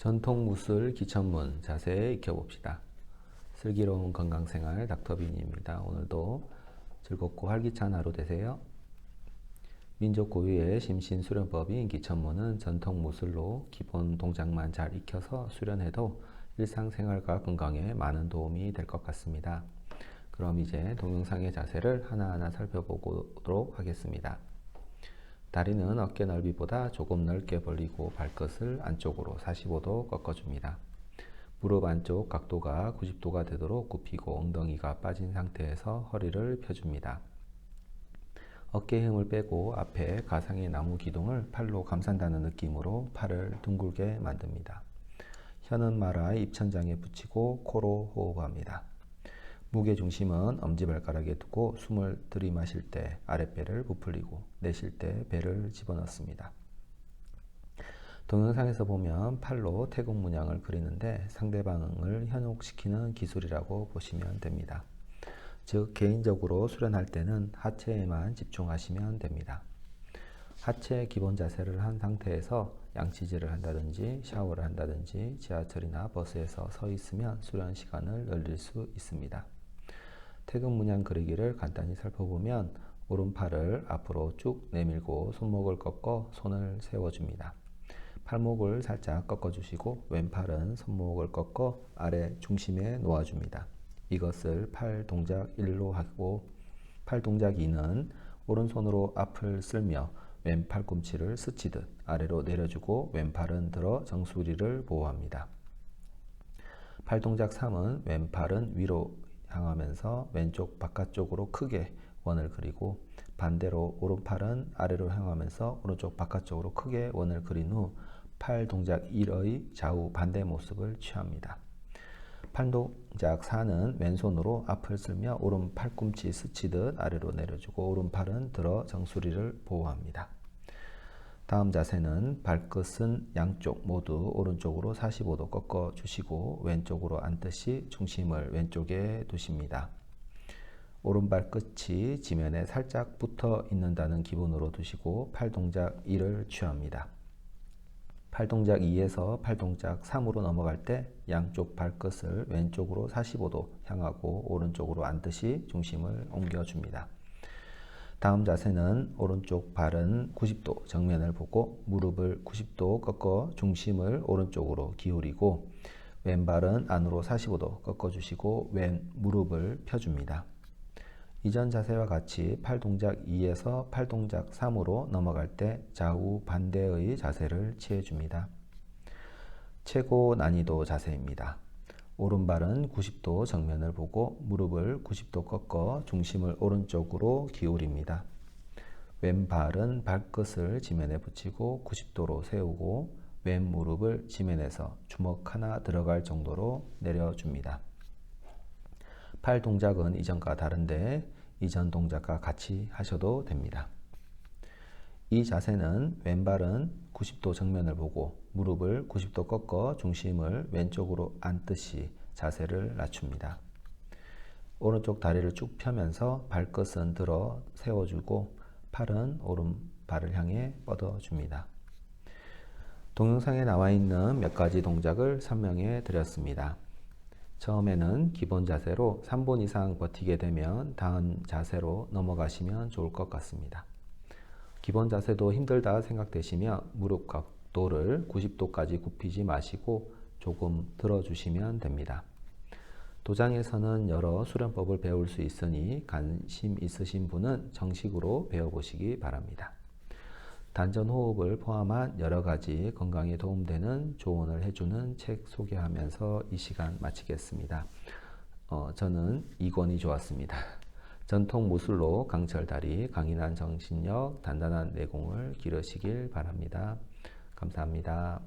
전통 무술 기천문 자세히 익혀봅시다. 슬기로운 건강생활 닥터빈입니다. 오늘도 즐겁고 활기찬 하루 되세요. 민족 고유의 심신 수련법인 기천문은 전통 무술로 기본 동작만 잘 익혀서 수련해도 일상생활과 건강에 많은 도움이 될 것 같습니다. 그럼 이제 동영상의 자세를 하나하나 살펴보도록 하겠습니다. 다리는 어깨 넓이보다 조금 넓게 벌리고 발끝을 안쪽으로 45도 꺾어줍니다. 무릎 안쪽 각도가 90도가 되도록 굽히고 엉덩이가 빠진 상태에서 허리를 펴줍니다. 어깨 힘을 빼고 앞에 가상의 나무 기둥을 팔로 감싼다는 느낌으로 팔을 둥글게 만듭니다. 혀는 말아 입천장에 붙이고 코로 호흡합니다. 무게 중심은 엄지발가락에 두고 숨을 들이마실 때 아랫배를 부풀리고 내쉴 때 배를 집어넣습니다. 동영상에서 보면 팔로 태국 문양을 그리는데 상대방을 현혹시키는 기술이라고 보시면 됩니다. 즉 개인적으로 수련할 때는 하체에만 집중하시면 됩니다. 하체 기본 자세를 한 상태에서 양치질을 한다든지 샤워를 한다든지 지하철이나 버스에서 서 있으면 수련 시간을 늘릴 수 있습니다. 태극 문양 그리기를 간단히 살펴보면 오른팔을 앞으로 쭉 내밀고 손목을 꺾어 손을 세워줍니다. 팔목을 살짝 꺾어주시고 왼팔은 손목을 꺾어 아래 중심에 놓아줍니다. 이것을 팔 동작 1로 하고 팔 동작 2는 오른손으로 앞을 쓸며 왼 팔 꿈치를 스치듯 아래로 내려주고 왼팔은 들어 정수리를 보호합니다. 팔 동작 3은 왼팔은 위로 향하면서 왼쪽 바깥쪽으로 크게 원을 그리고 반대로 오른팔은 아래로 향하면서 오른쪽 바깥쪽으로 크게 원을 그린 후 팔 동작 1의 좌우 반대 모습을 취합니다. 팔 동작 4는 왼손으로 앞을 쓸며 오른 팔꿈치 스치듯 아래로 내려주고 오른팔은 들어 정수리를 보호합니다. 다음 자세는 발끝은 양쪽 모두 오른쪽으로 45도 꺾어 주시고 왼쪽으로 앉듯이 중심을 왼쪽에 두십니다. 오른발 끝이 지면에 살짝 붙어 있는다는 기분으로 두시고 팔 동작 1을 취합니다. 팔 동작 2에서 팔 동작 3으로 넘어갈 때 양쪽 발끝을 왼쪽으로 45도 향하고 오른쪽으로 앉듯이 중심을 옮겨줍니다. 다음 자세는 오른쪽 발은 90도 정면을 보고 무릎을 90도 꺾어 중심을 오른쪽으로 기울이고 왼발은 안으로 45도 꺾어 주시고 왼 무릎을 펴줍니다. 이전 자세와 같이 팔 동작 2에서 팔 동작 3으로 넘어갈 때 좌우 반대의 자세를 취해줍니다. 최고 난이도 자세입니다. 오른발은 90도 정면을 보고 무릎을 90도 꺾어 중심을 오른쪽으로 기울입니다. 왼발은 발끝을 지면에 붙이고 90도로 세우고 왼 무릎을 지면에서 주먹 하나 들어갈 정도로 내려줍니다. 팔 동작은 이전과 다른데 이전 동작과 같이 하셔도 됩니다. 이 자세는 왼발은 90도 정면을 보고 무릎을 90도 꺾어 중심을 왼쪽으로 앉듯이 자세를 낮춥니다. 오른쪽 다리를 쭉 펴면서 발끝은 들어 세워주고 팔은 오른발을 향해 뻗어줍니다. 동영상에 나와 있는 몇 가지 동작을 설명해 드렸습니다. 처음에는 기본 자세로 3분 이상 버티게 되면 다음 자세로 넘어가시면 좋을 것 같습니다. 기본 자세도 힘들다 생각되시면 무릎 각 도를 90도까지 굽히지 마시고 조금 들어주시면 됩니다. 도장에서는 여러 수련법을 배울 수 있으니 관심 있으신 분은 정식으로 배워보시기 바랍니다. 단전 호흡을 포함한 여러 가지 건강에 도움되는 조언을 해주는 책 소개하면서 이 시간 마치겠습니다. 어, 저는 이권이 좋았습니다. 전통 무술로 강철다리, 강인한 정신력, 단단한 내공을 기르시길 바랍니다. 감사합니다.